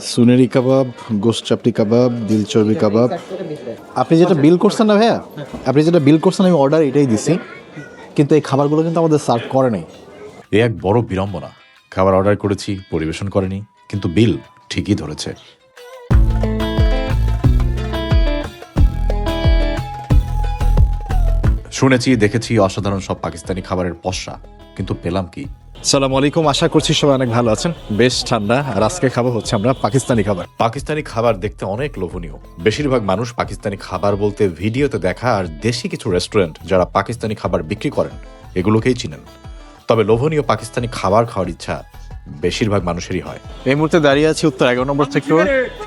সুনেরি কাবাব, গোস্ত চাপড়ি কাবাব, দিল চর্বি কাবাব। আপনি যেটা বিল করছেন না ভাইয়া? আপনি যেটা বিল করছেন, আমি অর্ডার এটাই দিছি। কিন্তু এই খাবারগুলো কিন্তু আমাদের সার্ভ করে নাই। এ এক বড় বিড়ম্বনা। খাবার অর্ডার করেছি, পরিবেশন করেনি, কিন্তু বিল ঠিকই ধরেছে। শুনেছি, দেখেছি, অসাধারণ সব পাকিস্তানি খাবারের পশা কিন্তু পেলাম কি? সালাম আলাইকুম। আশা করছি সবাই অনেক ভালো আছেন। বেশ ঠান্ডা। আর আজকে খাব হচ্ছে আমরা পাকিস্তানি খাবার। পাকিস্তানি খাবার দেখতে অনেক লোভনীয়। বেশিরভাগ মানুষ পাকিস্তানি খাবার বলতে ভিডিওতে দেখা আর দেশি কিছু রেস্টুরেন্ট যারা পাকিস্তানি খাবার বিক্রি করেন এগুলোকেই চিনেন। তবে লোভনীয় পাকিস্তানি খাবার খাওয়ার ইচ্ছা বেশিরভাগ মানুষেরই হয়। এই মুহূর্তে দাঁড়িয়ে আছি উত্তর এগারো নম্বর সেক্টর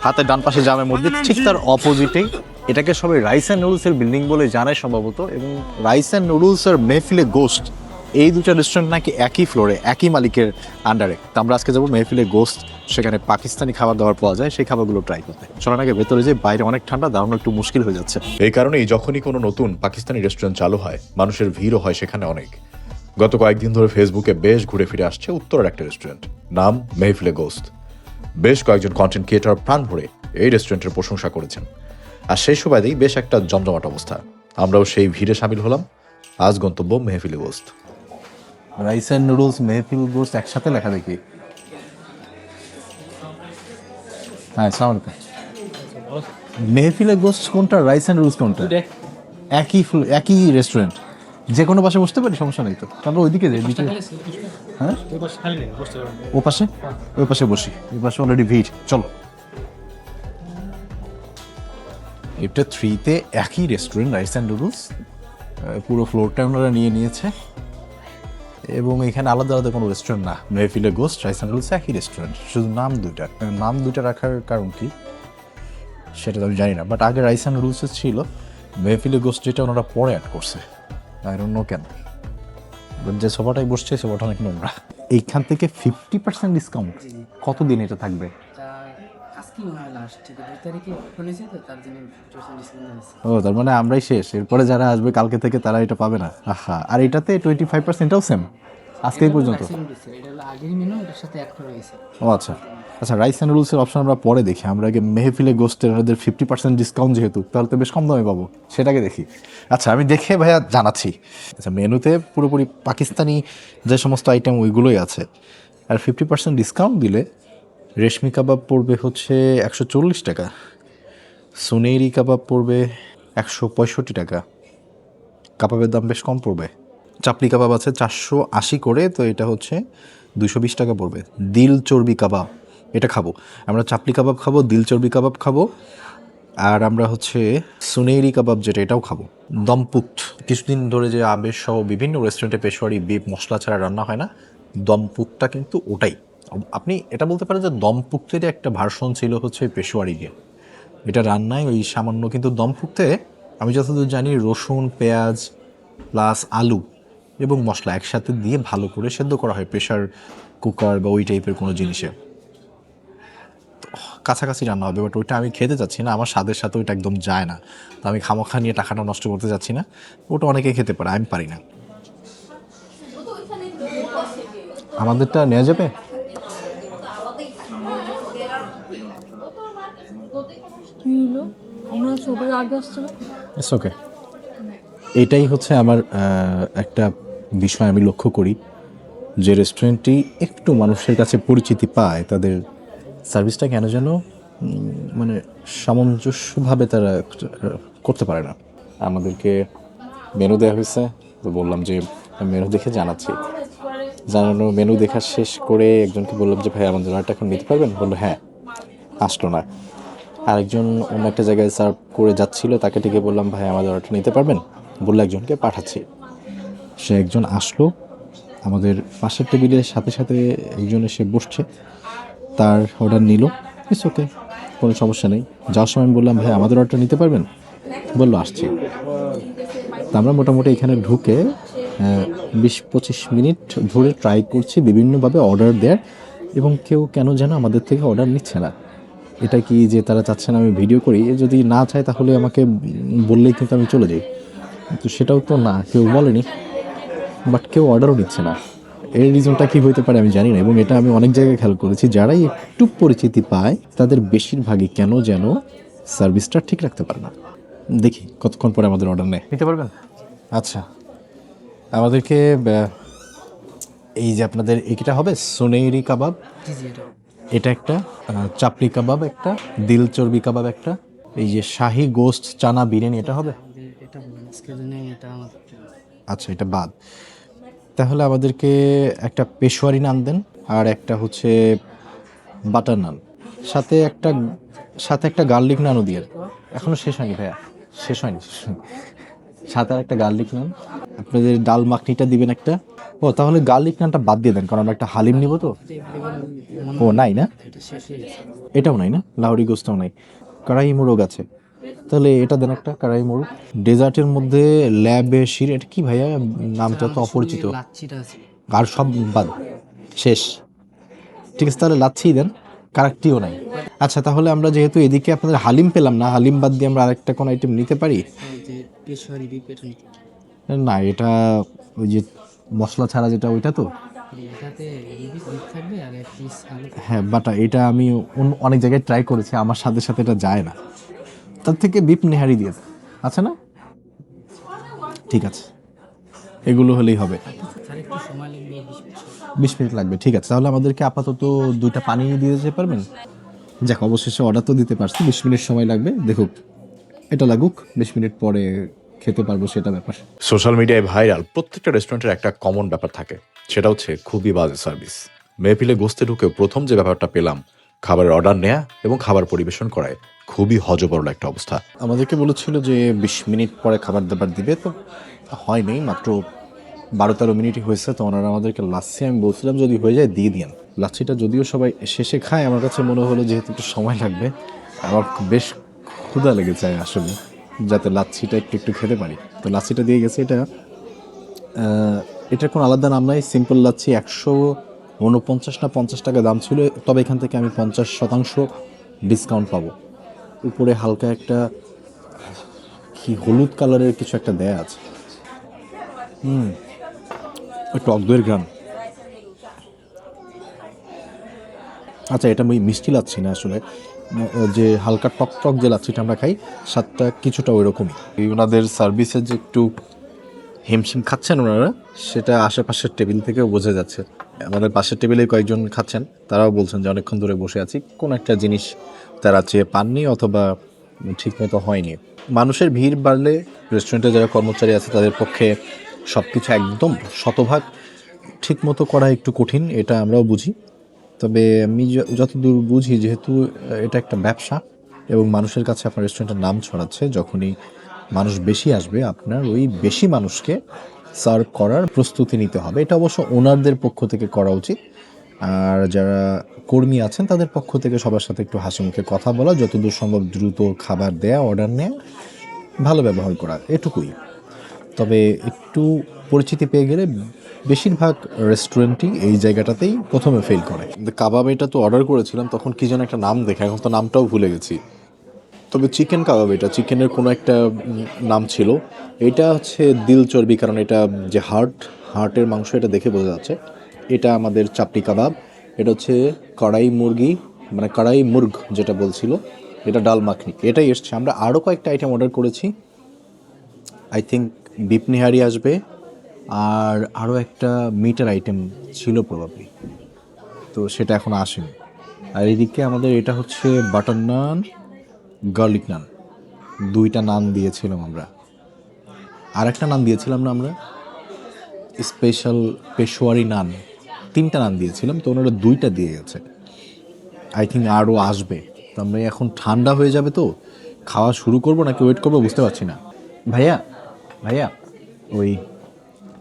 হাতের ডান পাশে জামে মসজিদ ঠিক তার অপোজিটেই এটাকে সবাই রাইস অ্যান্ড নুডলসের বিল্ডিং বলে জানায় সম্ভবত। এবং রাইস অ্যান্ড নুডলস আর মেহফিলে গোস্ট এই দুটো রেস্টুরেন্ট নাকি একই ফ্লোরে একই মালিকের আন্ডারে তো আমরা আজকে যাব মেহফিলে গোস্ট সেখানে পাকিস্তানি খাবার দাবার পাওয়া যায়, সেই খাবারগুলো ট্রাই করতে। চলার আগে ভেতরে যে বাইরে অনেক ঠান্ডা দাঁড়ানো একটু মুশকিল হয়ে যাচ্ছে। এই কারণেই যখনই কোনো নতুন পাকিস্তানি রেস্টুরেন্ট চালু হয়, মানুষের ভিড়ও হয় সেখানে অনেক। গত কয়েকদিন ধরে ফেসবুকে বেশ ঘুরে ফিরে আসছে উত্তরের একটা রেস্টুরেন্ট নাম মেহফিলে গোস্ত বেশ কয়েকজন কন্টেন্ট ক্রিয়েটর প্রাণ ভরে এই রেস্টুরেন্টের প্রশংসা করেছেন। আর সেই সুবাদেই বেশ একটা জমজমাট অবস্থা। আমরাও সেই ভিড়ে সামিল হলাম। আজ গন্তব্য Mehfile Gosht rice and noodles Mehfil Gosht একসাথে লেখা দেখি। হ্যাঁ সালাম মেহফিলে গোস্ট কোনটা রাইস অ্যান্ড নুডলস কোনটা? একই ফ্লো- একই রেস্টুরেন্ট। যে কোনো পাশে বসতে পারি সমস্যা নেই তো। আমরা ওইদিকে যাই দিকে হ্যাঁ? ও পাশে? ওই পাশে বসি। ওই পাশে অলরেডি ভিড় চলো। এটা থ্রিতে একই রেস্টুরেন্ট রাইস অ্যান্ড নুডলস। পুরো ফ্লোরটা ওনারা নিয়ে নিয়েছে। এবং এখানে আলাদা আলাদা কোনো রেস্টুরেন্ট না। মেহফিলে গোস্ট রাইস অ্যান্ড একই রেস্টুরেন্ট শুধু নাম দুইটা। নাম দুইটা রাখার কারণ কি? সেটা তো আমি জানি না। বাট আগে রাইস অ্যান্ড রুলসে ছিল। মেহফিলে গোস্ট যেটা ওনারা পরে অ্যাড করছে। আই নো কেন। যে সবাটাই বসছে সোফাটা অনেক নোংরা। এইখান থেকে ফিফটি পার্সেন্ট ডিসকাউন্ট কত দিন এটা থাকবে? তা মনে হয় লাস্ট দুই তারিখে শুনেছি তো তার জন্য ও তার মানে আমরাই শেষ। এরপরে যারা আসবে কালকে থেকে তারা এটা পাবে না। আহা আর এটাতে টোয়েন্টি ফাইভ পার্সেন্টটাও সেম আজকে পর্যন্ত। ও আচ্ছা। আচ্ছা রাইস অ্যান্ড রুলসের অপশন আমরা পরে দেখি। আমরা আগে মেহফিলে গোস্টের ওদের ফিফটি পার্সেন্ট ডিসকাউন্ট যেহেতু তাহলে তো বেশ কম দামে পাবো। সেটাকে দেখি। আচ্ছা আমি দেখে ভাইয়া জানাচ্ছি। আচ্ছা মেনুতে পুরোপুরি পাকিস্তানি যে সমস্ত আইটেম ওইগুলোই আছে আর ফিফটি পার্সেন্ট ডিসকাউন্ট দিলে রেশমি কাবাব পড়বে হচ্ছে একশো চল্লিশ টাকা। সুনেরি কাবাব পড়বে একশো পঁয়ষট্টি টাকা। কাবাবের দাম বেশ কম পড়বে। চাপলি কাবাব আছে চারশো আশি করে, তো এটা হচ্ছে দুশো বিশ টাকা পড়বে। দিল চর্বি কাবাব, এটা খাব। আমরা চাপলি কাবাব খাব, দিল চর্বি কাবাব খাব, আর আমরা হচ্ছে সুনেরি কাবাব যেটা, এটাও খাব। দমপুত, কিছুদিন ধরে যে আবেশ সহ বিভিন্ন রেস্টুরেন্টে পেশোয়ারি বিপ মশলা ছাড়া রান্না হয় না, দমপুতটা কিন্তু ওটাই। আপনি এটা বলতে পারেন যে দমপুক্তের একটা ভার্সন ছিল হচ্ছে পেশোয়ারি দিয়ে এটা রান্নায় ওই সামান্য কিন্তু দমপুকতে আমি যতদূর জানি রসুন পেঁয়াজ প্লাস আলু এবং মশলা একসাথে দিয়ে ভালো করে সেদ্ধ করা হয় প্রেশার কুকার বা ওই টাইপের কোনো জিনিসে। কাছাকাছি রান্না হবে বাট ওইটা আমি খেতে চাচ্ছি না আমার স্বাদের সাথে ওইটা একদম যায় না। তো আমি খামাখা নিয়ে টাকাটা নষ্ট করতে চাচ্ছি না ওটা অনেকে খেতে পারে আমি পারি না। আমাদেরটা নেওয়া যাবে কি হলো আমরা সবাই আগে আসছে না ইটস ওকে এটাই হচ্ছে আমার একটা বিষয় আমি লক্ষ্য করি যে রেস্টুরেন্টটি একটু মানুষের কাছে পরিচিতি পায়, তাদের সার্ভিসটা কেন যেন মানে সামঞ্জস্যভাবে তারা করতে পারে না। আমাদেরকে মেনু দেওয়া হয়েছে, তো বললাম যে মেনু দেখে জানাচ্ছি। জানানো মেনু দেখা শেষ করে একজনকে বললাম যে, ভাই, আমাদের অর্ডারটা এখন নিতে পারবেন? বলল হ্যাঁ। আসলো না। আরেকজন অন্য একটা জায়গায় সার্ভ করে যাচ্ছিল, তাকে ডেকে বললাম, ভাই, আমাদের অর্ডারটা নিতে পারবেন? বলল, একজনকে পাঠাচ্ছি। সে একজন আসলো, আমাদের পাশের টেবিলের সাথে সাথে একজন এসে বসছে, তার অর্ডার নিল। ইটস ওকে কোনো সমস্যা নেই। যাওয়ার সময় আমি বললাম, ভাই, আমাদের অর্ডারটা নিতে পারবেন? বলল, আসছি। তা আমরা মোটামুটি এখানে ঢুকে বিশ পঁচিশ মিনিট ধরে ট্রাই করছি, বিভিন্নভাবে অর্ডার দেওয়ার এবং কেউ কেন যেন আমাদের থেকে অর্ডার নিচ্ছে না। এটা কি যে তারা চাচ্ছেন আমি ভিডিও করি? যদি না চায় তাহলে আমাকে বললেই কিন্তু আমি চলে যাই। তো সেটাও তো না কেউ বলেনি। বাট কেউ অর্ডারও নিচ্ছে না। এর রিজনটা কি হইতে পারে আমি জানি না এবং এটা আমি অনেক জায়গায় খেয়াল করেছি। যারাই একটু পরিচিতি পায় তাদের বেশিরভাগই কেন যেন সার্ভিসটা ঠিক রাখতে পারে না। দেখি কতক্ষণ পরে আমাদের অর্ডার নেয়। নিতে পারবেন? আচ্ছা। আমাদেরকে এই যে আপনাদের এটা হবে? সোনেরি কাবাব? জি জি এটা এটা একটা চাপড়ি কাবাব একটা, দিল চর্বি কাবাব একটা। এই যে শাহি গোস্ট চানা বিরিয়ানি, এটা হবে? আচ্ছা এটা বাদ। তাহলে আমাদেরকে একটা পেশোয়ারি নান দেন, আর একটা হচ্ছে বাটার নান। সাথে একটা সাথে একটা গার্লিক নানও দিয়ে দেন। এখনও শেষ হয়নি ভাইয়া? শেষ হয়নি শেষ হয়নি। সাথে আর একটা গার্লিক নান। আপনাদের ডাল মাখনিটা দিবেন একটা। ও তাহলে গার্লিক নানটা বাদ দিয়ে দেন কারণ আমরা একটা হালিম নিব তো। ও নাই না? এটাও নাই না? লাউরি গোস্তাও নাই। কড়াই মোরগ আছে। তাহলে এটা দেন একটা কড়াই মোরগ। ডেজার্টের মধ্যে ল্যাবে শির এটা কি ভাইয়া? নামটা তো অপরিচিত। আর সব বাদ। শেষ। ঠিক আছে তাহলে লাচ্ছিই দেন। কারেক্টিও নাই। আচ্ছা তাহলে আমরা যেহেতু এদিকে আপনাদের হালিম পেলাম না, হালিম বাদ দিয়ে আমরা আরেকটা কোন আইটেম নিতে পারি? না, এটা ওই যে মশলা ছাড়া যেটা, ওইটা তো? হ্যাঁ বাট এটা আমি অনেক জায়গায় ট্রাই করেছি, আমার সাথে সাথে এটা যায় না। তার থেকে বিপ নেহারি দিয়ে। আছে না? ঠিক আছে। এগুলো হলেই হবে। বিশ মিনিট লাগবে ঠিক আছে। তাহলে আমাদেরকে আপাতত দুইটা পানি দিয়ে দিতে পারবেন? যাক অবশেষে অর্ডার তো দিতে পারছি বিশ মিনিট সময় লাগবে দেখুক। এটা লাগুক বিশ মিনিট পরে খেতে পারব সেটা ব্যাপার। সোশ্যাল মিডিয়ায় ভাইরাল প্রত্যেকটা রেস্টুরেন্টের একটা কমন ব্যাপার থাকে সেটা হচ্ছে খুবই বাজে সার্ভিস মেহফিলে গোস্তে ঢুকে প্রথম যে ব্যাপারটা পেলাম খাবারের অর্ডার নেয়া এবং খাবার পরিবেশন করায় খুবই হজবরল একটা অবস্থা। আমাদেরকে বলেছিল যে বিশ মিনিট পরে খাবার দাবার দিবে তো হয়নি মাত্র বারো তেরো মিনিটই হয়েছে, তো ওনারা আমাদেরকে লাচ্ছি আমি বলছিলাম যদি হয়ে যায় দিয়ে দিন লাচ্ছিটা যদিও সবাই শেষে খায়, আমার কাছে মনে হলো যেহেতু একটু সময় লাগবে, আমার বেশ ক্ষুধা যায় আসলে, যাতে লাচ্ছিটা একটু একটু খেতে পারি। তো লাচ্ছিটা দিয়ে গেছে এটা। এটার কোনো আলাদা নাম নাই, সিম্পল লাচ্ছি একশো উনপঞ্চাশ না পঞ্চাশ টাকা দাম ছিল, তবে এখান থেকে আমি পঞ্চাশ শতাংশ ডিসকাউন্ট পাবো। উপরে হালকা একটা কি হলুদ কালারের কিছু একটা দেয়া আছে। হুম। টক দইয়ের গ্রাম আচ্ছা এটা আমি মিষ্টি লাচ্ছি না আসলে? যে হালকা টক টক যে লাচ্ছিটা আমরা খাই, স্বাদটা কিছুটা ওই রকমই ওনাদের সার্ভিসের যে একটু হিমশিম খাচ্ছেন ওনারা, সেটা আশেপাশের টেবিল থেকেও বোঝা যাচ্ছে। আমাদের পাশের টেবিলে কয়েকজন খাচ্ছেন, তারাও বলছেন যে অনেকক্ষণ ধরে বসে আছি, কোন একটা জিনিস তারা চেয়ে পাননি অথবা ঠিকমতো হয়নি। মানুষের ভিড় বাড়লে রেস্টুরেন্টে যারা কর্মচারী আছে তাদের পক্ষে সব কিছু একদম শতভাগ ঠিকমতো করা একটু কঠিন, এটা আমরাও বুঝি। তবে আমি যতদূর বুঝি, যেহেতু এটা একটা ব্যবসা এবং মানুষের কাছে আপনার রেস্টুরেন্টের নাম ছড়াচ্ছে, যখনই মানুষ বেশি আসবে, আপনার ওই বেশি মানুষকে সার্ভ করার প্রস্তুতি নিতে হবে। এটা অবশ্য ওনারদের পক্ষ থেকে করা উচিত। আর যারা কর্মী আছেন, তাদের পক্ষ থেকে সবার সাথে একটু হাসি মুখে কথা বলা, যতদূর সম্ভব দ্রুত খাবার দেয়া অর্ডার নেয়া, ভালো ব্যবহার করা, এটুকুই। তবে একটু পরিচিতি পেয়ে গেলে বেশিরভাগ রেস্টুরেন্টই এই জায়গাটাতেই প্রথমে ফেল করে। কাবাব এটা তো অর্ডার করেছিলাম, তখন কি যেন একটা নাম দেখে, এখন তো নামটাও ভুলে গেছি। তবে চিকেন কাবাব এটা চিকেনের কোনো একটা নাম ছিল। এটা হচ্ছে দিল চর্বি, কারণ এটা যে হার্ট হার্টের মাংস, এটা দেখে বোঝা যাচ্ছে। এটা আমাদের চাপটি কাবাব এটা হচ্ছে কড়াই মুরগি মানে কড়াই মুরগ যেটা বলছিল, এটা ডাল মাখনি। এটাই এসছে। আমরা আরও কয়েকটা আইটেম অর্ডার করেছি। আই থিঙ্ক বিপ নিহারি আসবে আর আরও একটা মিটার আইটেম ছিল প্রবাবলি তো সেটা এখন আসেনি। আর এদিকে আমাদের এটা হচ্ছে বাটার নান গার্লিক নান দুইটা নান দিয়েছিলাম আমরা। আর একটা নান দিয়েছিলাম না আমরা? স্পেশাল পেশোয়ারি নান তিনটা নান দিয়েছিলাম, তো ওনারা দুইটা দিয়ে গেছে। আই থিঙ্ক আরও আসবে। তো আমরা এখন ঠান্ডা হয়ে যাবে তো? খাওয়া শুরু করব নাকি ওয়েট করব বুঝতে পারছি না। ভাইয়া ভাইয়া ওই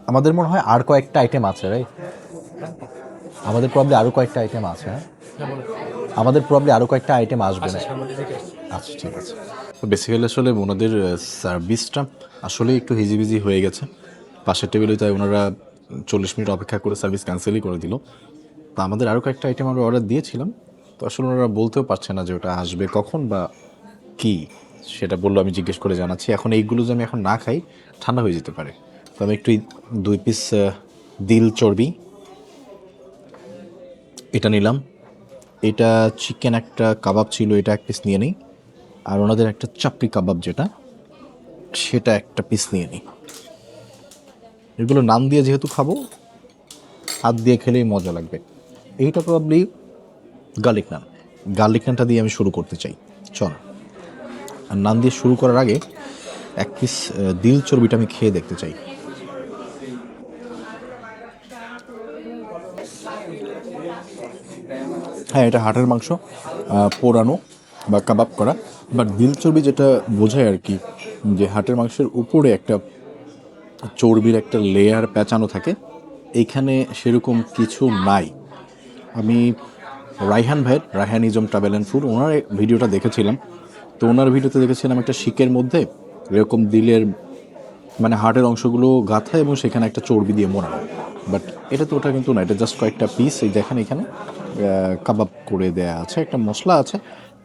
আমাদের মনে হয় আর কয়েকটা আইটেম আছে রাই আমাদের প্রবলি আরও কয়েকটা আইটেম আছে হ্যাঁ? আমাদের প্রবলি আরও কয়েকটা আইটেম আসবে না? আচ্ছা ঠিক আছে। তো বেসিক্যালি আসলে ওনাদের সার্ভিসটা আসলে একটু হিজিবিজি হয়ে গেছে। পাশের টেবিলে তাই ওনারা চল্লিশ মিনিট অপেক্ষা করে সার্ভিস ক্যান্সেলই করে দিল। তা আমাদের আরও কয়েকটা আইটেম আমরা অর্ডার দিয়েছিলাম। তো আসলে ওনারা বলতেও পারছে না যে ওটা আসবে কখন বা কি। সেটা বলল, আমি জিজ্ঞেস করে জানাচ্ছি। এখন এইগুলো যদি আমি এখন না খাই, ঠান্ডা হয়ে যেতে পারে। তো আমি একটু দুই পিস দিল চর্বি। এটা নিলাম। এটা চিকেন একটা কাবাব ছিল, এটা এক পিস নিয়ে নিই। আর ওনাদের একটা চাপড়ি কাবাব যেটা, সেটা একটা পিস নিয়ে নিই। এগুলো নাম দিয়ে যেহেতু খাব, হাত দিয়ে খেলেই মজা লাগবে। এইটা প্রবাবলি গার্লিক নান গার্লিক নানটা দিয়ে আমি শুরু করতে চাই। চল। নান দিয়ে শুরু করার আগে এক পিস দিল চর্বিটা আমি খেয়ে দেখতে চাই। হ্যাঁ এটা হাটের মাংস পোড়ানো বা কাবাব করা। বাট দিল চর্বি যেটা বোঝায় আর কি, যে হাটের মাংসের উপরে একটা চর্বির একটা লেয়ার পেঁচানো থাকে এইখানে সেরকম কিছু নাই। আমি রাইহান ভাইয়ের Raihan ism travel and food ওনার ভিডিওটা দেখেছিলাম। তো ওনার ভিডিওতে দেখেছিলাম একটা শিকের মধ্যে এরকম দিলের মানে হার্টের অংশগুলো গাঁথা এবং সেখানে একটা চর্বি দিয়ে মোড়ানো। বাট এটা তো ওটা কিন্তু না, এটা জাস্ট কয়েকটা পিস এই দেখেন এখানে কাবাব করে দেয়া আছে, একটা মশলা আছে,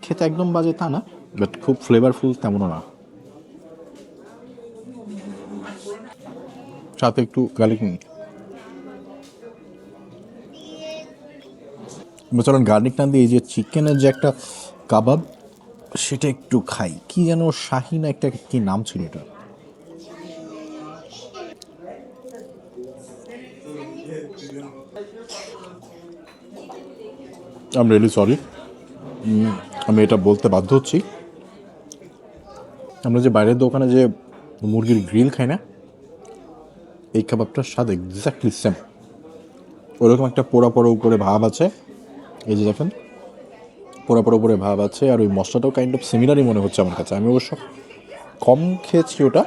খেতে একদম বাজে তা না, বাট খুব ফ্লেভারফুল তেমনও না। সাথে একটু গার্লিক চলুন গার্লিক নান দিয়ে, এই যে চিকেনের যে একটা কাবাব সেটা একটু খাই। কি যেন শাহিন একটা কি নাম ছিল এটা? আম রিয়েলি সরি আমি এটা বলতে বাধ্য হচ্ছি। আমরা যে বাইরের দোকানে যে মুরগির গ্রিল খাই না এই কাবাবটার স্বাদ এক্স্যাক্টলি সেম ওরকম একটা পোড়া পোড়া উপরে ভাব আছে। এই যে দেখেন পোড়া পোড়া উপরে ভাব আছে, আর ওই মশলাটাও কাইন্ড অফ সিমিলারই মনে হচ্ছে আমার কাছে। আমি অবশ্য কম খেয়েছি ওটা।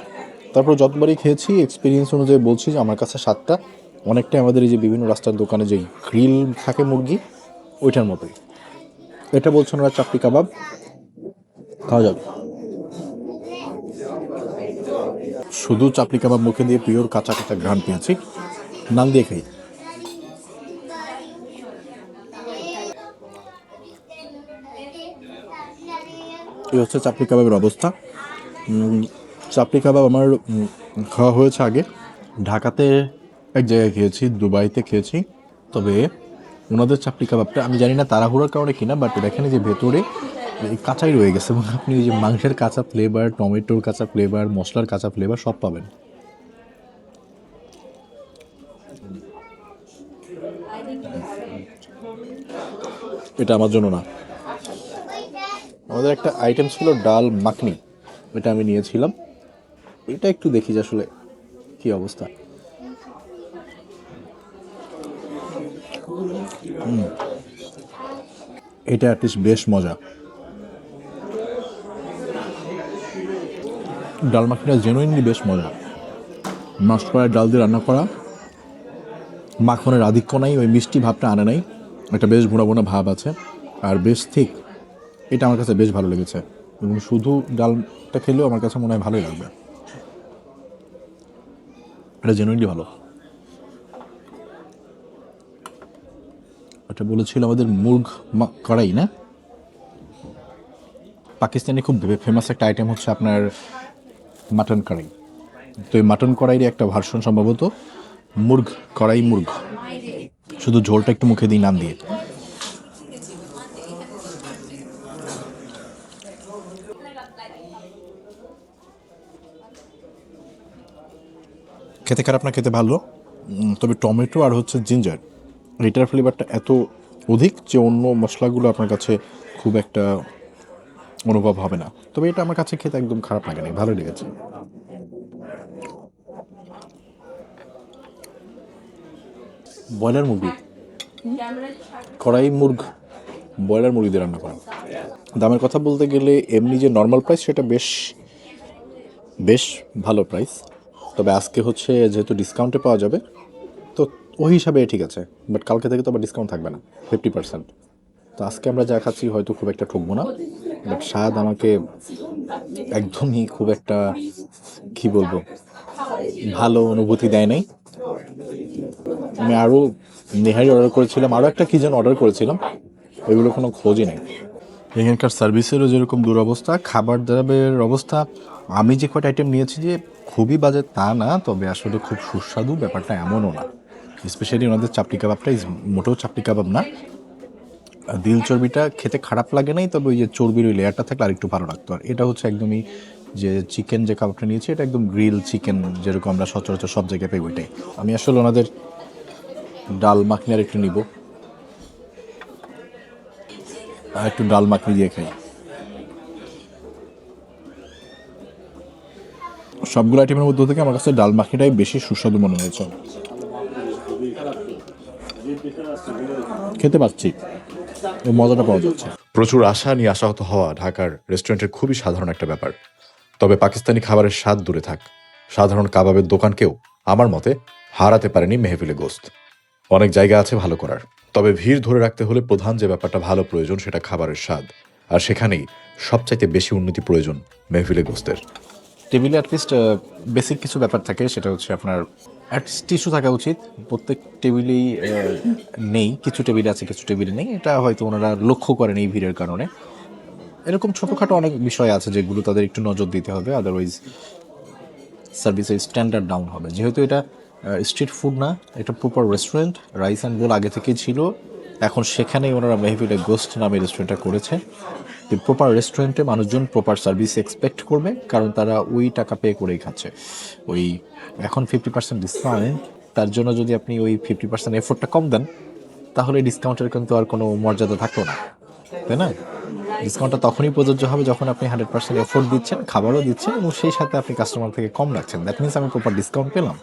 তারপর যতবারই খেয়েছি এক্সপিরিয়েন্স অনুযায়ী বলছি যে আমার কাছে স্বাদটা অনেকটাই আমাদের এই যে বিভিন্ন রাস্তার দোকানে যে গ্রিল থাকে মুরগি, ওইটার মতোই। এটা বলছেন ওরা চাপড়ি কাবাব। খাওয়া যাবে। শুধু চাপড়ি কাবাব মুখে দিয়ে পিওর কাঁচা কাঁচা ঘ্রাণ পেয়েছি নান দিয়ে খাই। এই হচ্ছে চাপড়ি কাবাবের অবস্থা। চাপড়ি কাবাব আমার খাওয়া হয়েছে আগে। ঢাকাতে এক জায়গায় খেয়েছি, দুবাইতে খেয়েছি। তবে ওনাদের চাপড়ি কাবাবটা, আমি জানি না তাড়াহুড়োর কারণে কিনা বাট দেখেন যে ভেতরে কাঁচাই রয়ে গেছে। এবং আপনি যে মাংসের কাঁচা ফ্লেভার টমেটোর কাঁচা ফ্লেভার মশলার কাঁচা ফ্লেভার সব পাবেন। এটা আমার জন্য না। আমাদের একটা আইটেম ছিল ডাল মাখনি, এটা আমি নিয়েছিলাম। এটা একটু দেখি যে আসলে কি অবস্থা। এটা অ্যাটলিস্ট বেশ মজা। ডাল মাখনিটা জেনুইনলি বেশ মজা। মাছ করায় ডাল দিয়ে রান্না করা। মাখনের আধিক্য নাই, ওই মিষ্টি ভাবটা আনে নাই। একটা বেশ ভুনা ভুনা ভাব আছে। আর বেশ ঠিক এটা আমার কাছে বেশ ভালো লেগেছে। এবং শুধু ডালটা খেলেও আমার কাছে মনে হয় ভালোই লাগবে। এটা জেনুইনলি ভালো। এটা বলেছিল আমাদের মুরগ কড়াই, না? পাকিস্তানে খুব ফেমাস একটা আইটেম হচ্ছে আপনার মাটন কড়াই। তো এই মাটন কড়াইয়ের একটা ভার্সন সম্ভবত মুরগ, কড়াই মুরগ। শুধু ঝোলটা একটু মুখে দিই নাম দিয়ে। খেতে খারাপ না, খেতে ভালো। তবে টমেটো আর হচ্ছে জিঞ্জার, এটার ফ্লেভারটা এত অধিক যে অন্য মশলাগুলো আপনার কাছে খুব একটা অনুভব হবে না। তবে এটা আমার কাছে খেতে একদম খারাপ লাগে না ভালো লেগেছে। ব্রয়লার মুরগি, কড়াই মুরগ, ব্রয়লার মুরগি দিয়ে রান্না করা দামের কথা বলতে গেলে এমনি যে নর্মাল প্রাইস সেটা বেশ বেশ ভালো প্রাইস তবে আজকে হচ্ছে যেহেতু ডিসকাউন্টে পাওয়া যাবে, তো ওই হিসাবে ঠিক আছে। বাট কালকে থেকে তো আবার ডিসকাউন্ট থাকবে না ফিফটি পার্সেন্ট তো আজকে আমরা যা খাচ্ছি হয়তো খুব একটা ঠকবো না বাট স্বাদ আমাকে একদমই খুব একটা, কি বলব, ভালো অনুভূতি দেয় নাই। আমি আরও নেহারি অর্ডার করেছিলাম আরও একটা কি যেন অর্ডার করেছিলাম, ওইগুলো কোনো খোঁজই নেই। এখানকার সার্ভিসেরও যেরকম দুরবস্থা, খাবার দাবারের অবস্থা, আমি যে কয়টা আইটেম নিয়েছি যে খুবই বাজে তা না, তবে আসলে খুব সুস্বাদু, ব্যাপারটা এমনও না। স্পেশালি ওনাদের চাপটি কাবাবটা মোটেও চাপটি কাবাব না। দিল চর্বিটা খেতে খারাপ লাগে নাই, তবে ওই যে চর্বির ওই লেয়ারটা থাকলে আর একটু ভালো লাগতো। আর এটা হচ্ছে একদমই যে চিকেন যে কাবাবটা নিয়েছি, এটা একদম গ্রিল চিকেন যেরকম আমরা সচরাচর সব জায়গায় পাই ওইটাই। আমি আসলে ওনাদের ডাল মাখনি আর একটু নিব। একটু ডাল মাখনি দিয়ে খাই। সবগুলো আইটেমের মধ্যে থেকে আমার কাছে ডাল মাখিটাই বেশি সুস্বাদু মনে হয়েছে। খেতে পাচ্ছি। মজাটা পাওয়া যাচ্ছে। প্রচুর আশা নিয়ে আশাহত হওয়া ঢাকার রেস্টুরেন্টের খুবই সাধারণ একটা ব্যাপার। তবে পাকিস্তানি খাবারের স্বাদ দূরে থাক। সাধারণ কাবাবের দোকানকেও আমার মতে হারাতে পারেনি মেহফিলে গোস্ত। অনেক জায়গা আছে ভালো করার। তবে ভিড় ধরে রাখতে হলে প্রধান যে ব্যাপারটা ভালো প্রয়োজন সেটা খাবারের স্বাদ। আর সেখানেই সবচাইতে বেশি উন্নতি প্রয়োজন মেহফিলে গোস্তের। টেবিলে অ্যাটলিস্ট বেসিক কিছু ব্যাপার থাকে, সেটা হচ্ছে আপনার অ্যাটলিস্ট টিস্যু থাকা উচিত। প্রত্যেক টেবিলেই নেই, কিছু টেবিলে আছে, কিছু টেবিলে নেই। এটা হয়তো ওনারা লক্ষ্য করেন এই ভিড়ের কারণে। এরকম ছোটোখাটো অনেক বিষয় আছে যেগুলো তাদের একটু নজর দিতে হবে আদারওয়াইজ সার্ভিসের স্ট্যান্ডার্ড ডাউন হবে। যেহেতু এটা স্ট্রিট ফুড না, এটা proper restaurant rice and bowl আগে থেকেই ছিল। এখন সেখানেই ওনারা মেহফিলে গোস্ট নামে রেস্টুরেন্টটা করেছে। প্রপার রেস্টুরেন্টে মানুষজন প্রপার সার্ভিস এক্সপেক্ট করবে, কারণ তারা ওই টাকা পে করেই খাচ্ছে। ওই এখন ফিফটি পার্সেন্ট ডিসকাউন্ট তার জন্য যদি আপনি ওই ফিফটি পার্সেন্ট এফোর্টটা কম দেন, তাহলে ডিসকাউন্টের কিন্তু আর কোনো মর্যাদা থাকল না। তাই না? ডিসকাউন্টটা তখনই প্রযোজ্য হবে যখন আপনি হান্ড্রেড পার্সেন্ট এফোর্ট দিচ্ছেন, খাবারও দিচ্ছেন এবং সেই সাথে আপনি কাস্টমার থেকে কম রাখছেন। দ্যাট মিনস আমি প্রপার ডিসকাউন্ট পেলাম।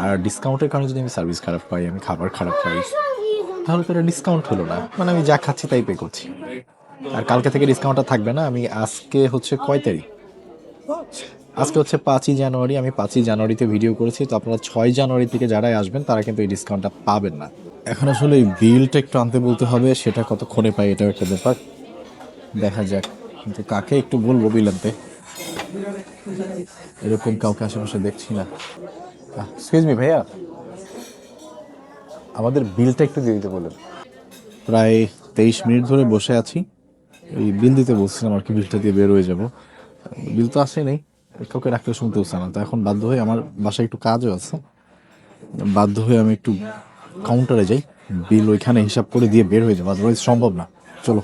আর ডিসকাউন্টের কারণে যদি আমি সার্ভিস খারাপ পাই, আমি খাবার খারাপ পাই তাহলে তো এটা ডিসকাউন্ট হলো না। মানে আমি যা খাচ্ছি তাই পে করছি। আর কালকে থেকে ডিসকাউন্টটা থাকবে না, আমি আজকে হচ্ছে কয় তারিখ? আজকে হচ্ছে পাঁচই জানুয়ারি, আমি পাঁচই জানুয়ারিতে ভিডিও করেছি, তো আপনারা ছয় জানুয়ারি থেকে যারাই আসবেন, তারা কিন্তু এই ডিসকাউন্টটা পাবেন না। এখন আসলে এই বিলটা একটু আনতে বলতে হবে, সেটা কতক্ষণে পাই, এটাও একটা ব্যাপার। দেখা যাক, কিন্তু কাকে একটু বলব বিল আনতে? এরকম কাউকে আশেপাশে দেখছি না। এক্সকিউজ মি ভাইয়া, আমাদের বিলটা একটু দিয়ে দিতে বলেন। প্রায় তেইশ মিনিট ধরে বসে আছি। এই বিল দিতে বলছিলাম আর কি বিলটা দিয়ে বের হয়ে যাব। বিল তো আসে নেই কাউকে ডাক্তার শুনতে হচ্ছে না। তো এখন বাধ্য হয়ে আমার বাসায় একটু কাজও আছে। বাধ্য হয়ে আমি একটু কাউন্টারে যাই বিল ওইখানে হিসাব করে দিয়ে বের হয়ে যাব। আদারওয়াইজ সম্ভব না। চলো।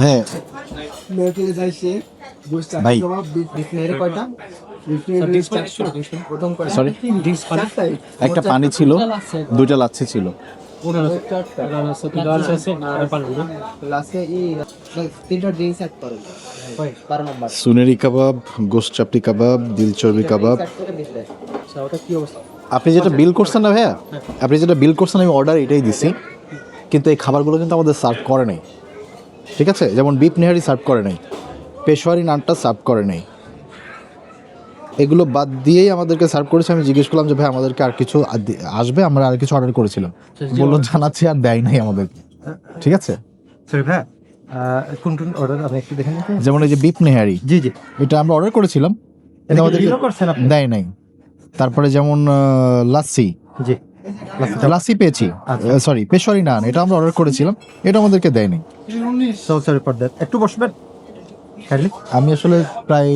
হ্যাঁ ভাই। সরি একটা পানি ছিল দুইটা লাচ্ছি ছিল। সুনেরি কাবাব গোস্ট চাপড়ি কাবাব দিল চর্বি কাবাব ওটা কি অবস্থা আপনি যেটা বিল করছেন না ভাইয়া আপনি যেটা বিল করছেন আমি অর্ডার এটাই দিছি কিন্তু এই খাবারগুলো কিন্তু আমাদের সার্ভ করে নাই ঠিক আছে যেমন বিপ নেহারি সার্ভ করে নাই পেশোয়ারি নানটা সার্ভ করে নাই এগুলো বাদ দিয়েই আমাদেরকে সার্ভ করেছে। আমি জিজ্ঞেস করলাম যে ভাই আমাদেরকে আর কিছু আসবে? আমরা আর কিছু অর্ডার করেছিলাম। বলল জানাচ্ছি আর দেয় নাই আমাদেরকে। ঠিক আছে? সরি ভাই কোন কোন অর্ডার আপনি একটু যেমন এই যে বিপ নেহারি। জি জি। এটা আমরা অর্ডার করেছিলাম। এটা আমাদেরকে? দেয় নাই। তারপরে যেমন লাচ্ছি। জি। লাসি পেয়েছি। সরি পেশোয়ারি নান। এটা আমরা অর্ডার করেছিলাম। এটা আমাদেরকে দেয়নি সরি ফর দ্যাট একটু বসবেন? আমি আসলে প্রায়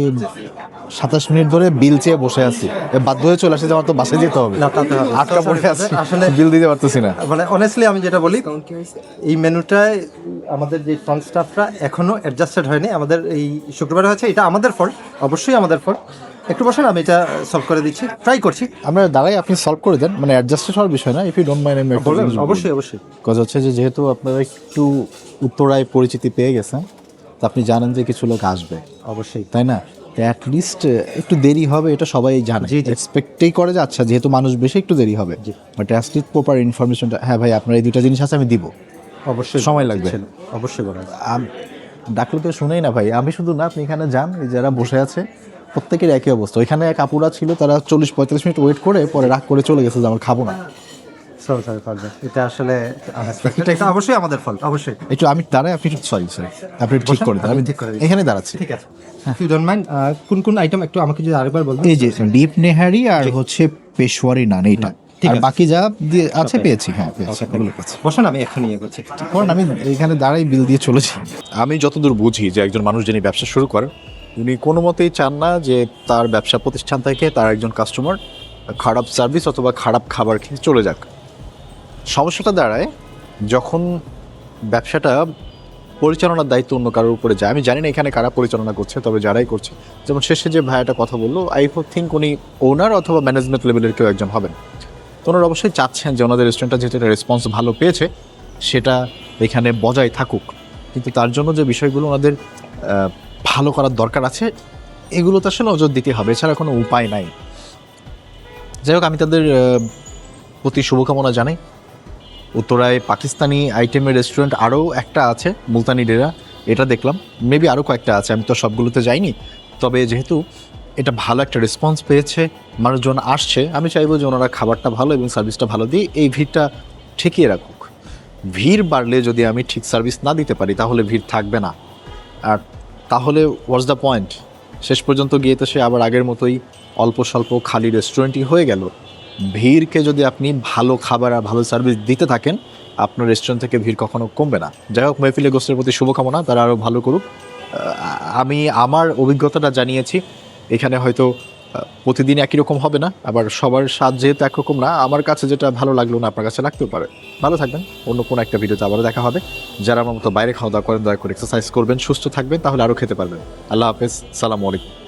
সাতাশ মিনিট ধরে বিল চেয়ে বসে আছি। বাধ্য হয়ে চলে আসছে যে আমার তো বাসে যেতে হবে। আটকা পড়ে আছি. আসলে বিল দিতে পারতেছি না। মানে অনেস্টলি আমি যেটা বলি এই মেনুটায় আমাদের যে ফ্রন্ট স্টাফরা এখনও অ্যাডজাস্টেড হয়নি। আমাদের এই শুক্রবার হয়েছে এটা আমাদের ফল্ট অবশ্যই আমাদের ফল্ট একটু বসেন আমি এটা সলভ করে দিচ্ছি ট্রাই করছি। আমরা দাঁড়াই আপনি সলভ করে দেন। মানে অ্যাডজাস্টেড হওয়ার বিষয় না ইফ ইউ ডোন্ট মাইন্ড আমি। অবশ্যই অবশ্যই। কজ হচ্ছে যে যেহেতু আপনারা একটু উত্তরায় পরিচিতি পেয়ে গেছেন তো আপনি জানেন যে কিছু লোক আসবে। অবশ্যই। তাই না? অ্যাটলিস্ট একটু দেরি হবে এটা সবাই জানে। এক্সপেক্টেই করে যে আচ্ছা যেহেতু মানুষ বেশি একটু দেরি হবে। বাট অ্যাটলিস্ট প্রপার ইনফরমেশনটা হ্যাঁ ভাই আপনার এই দুইটা জিনিস আছে আমি দিব। অবশ্যই। সময় লাগবে। অবশ্যই ডাকলে তো শুনেই না ভাই। আমি শুধু না আপনি এখানে যান যারা বসে আছে প্রত্যেকের একই অবস্থা। ওইখানে এক আপুরা ছিল তারা চল্লিশ পঁয়তাল্লিশ মিনিট ওয়েট করে পরে রাগ করে চলে গেছে যে আমার খাব না। সরি সরি ফর এটা আসলে এটা অবশ্যই আমাদের ফল্ট অবশ্যই। একটু আমি দাঁড়াই আপনি সরি সরি আপনি ঠিক করে দেন আমি আমি ঠিক করে এখানে দাঁড়াচ্ছি। ঠিক আছে। ইউ ডোন্ট মাইন্ড কোন কোন আইটেম একটু আমাকে যদি আরেকবার বলবেন এই যে ডিপ নেহারি আর হচ্ছে পেশোয়ারি নান এইটা। ঠিক আর আছে। বাকি যা আছে পেয়েছি। হ্যাঁ পেয়েছি বসেন আমি এখনই ইয়ে করছি কারণ আমি এখানে দাঁড়াই বিল দিয়ে চলেছি আমি যতদূর বুঝি যে একজন মানুষ যিনি ব্যবসা শুরু করেন উনি কোনো মতেই চান না যে তার ব্যবসা প্রতিষ্ঠান থেকে তার একজন কাস্টমার খারাপ সার্ভিস অথবা খারাপ খাবার খেয়ে চলে যাক। সমস্যাটা দাঁড়ায় যখন ব্যবসাটা পরিচালনার দায়িত্ব অন্য কারোর উপরে যায়। আমি জানি না এখানে কারা পরিচালনা করছে, তবে যারাই করছে। যেমন শেষে যে ভাইয়াটা কথা বলল আই থিঙ্ক উনি ওনার অথবা ম্যানেজমেন্ট লেভেলের কেউ একজন হবেন। তো ওনারা অবশ্যই চাচ্ছেন যে ওনাদের রেস্টুরেন্টটা যেটা রেসপন্স ভালো পেয়েছে, সেটা এখানে বজায় থাকুক। কিন্তু তার জন্য যে বিষয়গুলো ওনাদের ভালো করার দরকার আছে, এগুলো তো আসলে নজর দিতে হবে। এছাড়া কোনো উপায় নাই। যাই হোক, আমি তাদের প্রতি শুভকামনা জানাই। উত্তরায় পাকিস্তানি আইটেমের রেস্টুরেন্ট আরও একটা আছে, মুলতানি ডেরা। এটা দেখলাম। মেবি আরও কয়েকটা আছে, আমি তো সবগুলোতে যাইনি। তবে যেহেতু এটা ভালো একটা রেসপন্স পেয়েছে, মানুষজন আসছে, আমি চাইব যে ওনারা খাবারটা ভালো এবং সার্ভিসটা ভালো দিয়ে এই ভিড়টা ঠেকিয়ে রাখুক। ভিড় বাড়লে যদি আমি ঠিক সার্ভিস না দিতে পারি, তাহলে ভিড় থাকবে না। আর তাহলে হোয়াটস দ্য পয়েন্ট শেষ পর্যন্ত গিয়ে তো সে আবার আগের মতোই অল্প স্বল্প খালি রেস্টুরেন্টই হয়ে গেল। ভিড়কে যদি আপনি ভালো খাবার আর ভালো সার্ভিস দিতে থাকেন, আপনার রেস্টুরেন্ট থেকে ভিড় কখনো কমবে না। যাই হোক মেহফিলে গোস্তের প্রতি শুভকামনা, তারা আরও ভালো করুক। আমি আমার অভিজ্ঞতাটা জানিয়েছি, এখানে হয়তো প্রতিদিন একই রকম হবে না, আবার সবার স্বাদ যেহেতু একরকম না, আমার কাছে যেটা ভালো লাগল না, আপনার কাছে লাগতেও পারে। ভালো থাকবেন, অন্য কোনো একটা ভিডিওতে আবারও দেখা হবে। যারা আমার মতো বাইরে খাওয়া দাওয়া করেন, দয়া করে এক্সারসাইজ করবেন, সুস্থ থাকবেন, তাহলে আরও খেতে পারবেন। আল্লাহ হাফেজ, সালামু আলাইকুম।